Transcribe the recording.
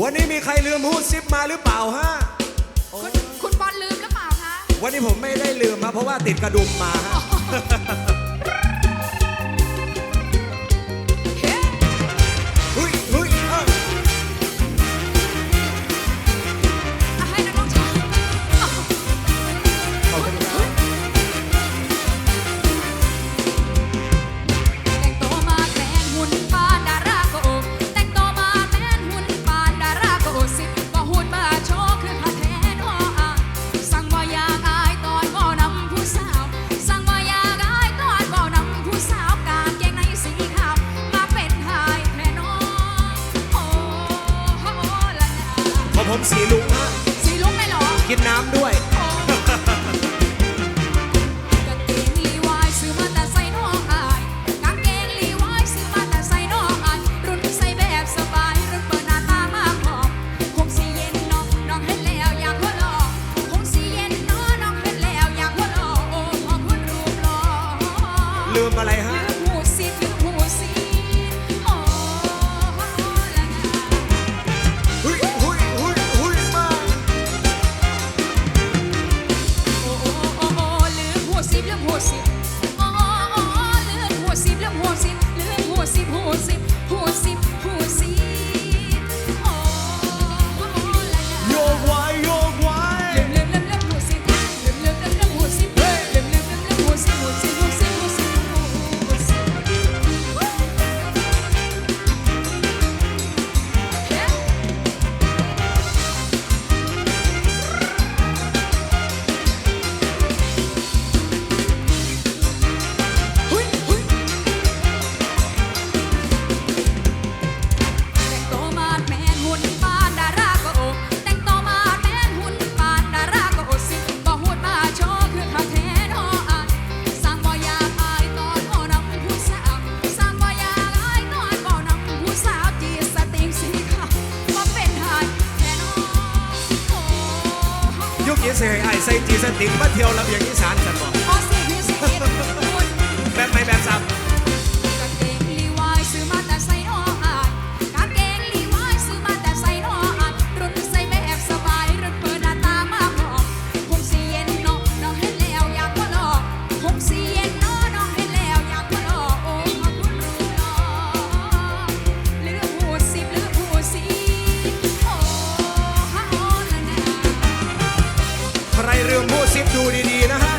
วันนี้มีใครลืมฮูดซิปมาหรือเปล่าฮะ คุณคุณบอลลืมหรือเปล่าคะ วันนี้ผมไม่ได้ลืมมาเพราะว่าติดกระดุมมาฮะ ของผมสีลุงฮะสีลุงไลยเหรอ กินน้ำด้วย สิบเหลือหัวสิบหัวสิบหัวสิบหัวสิบ จีเสยไอใส่จีสติกมาเที่ยวระเบียงอีสานสันบอกแบบไม่แบบซ้ำ ดูดีๆนะฮะ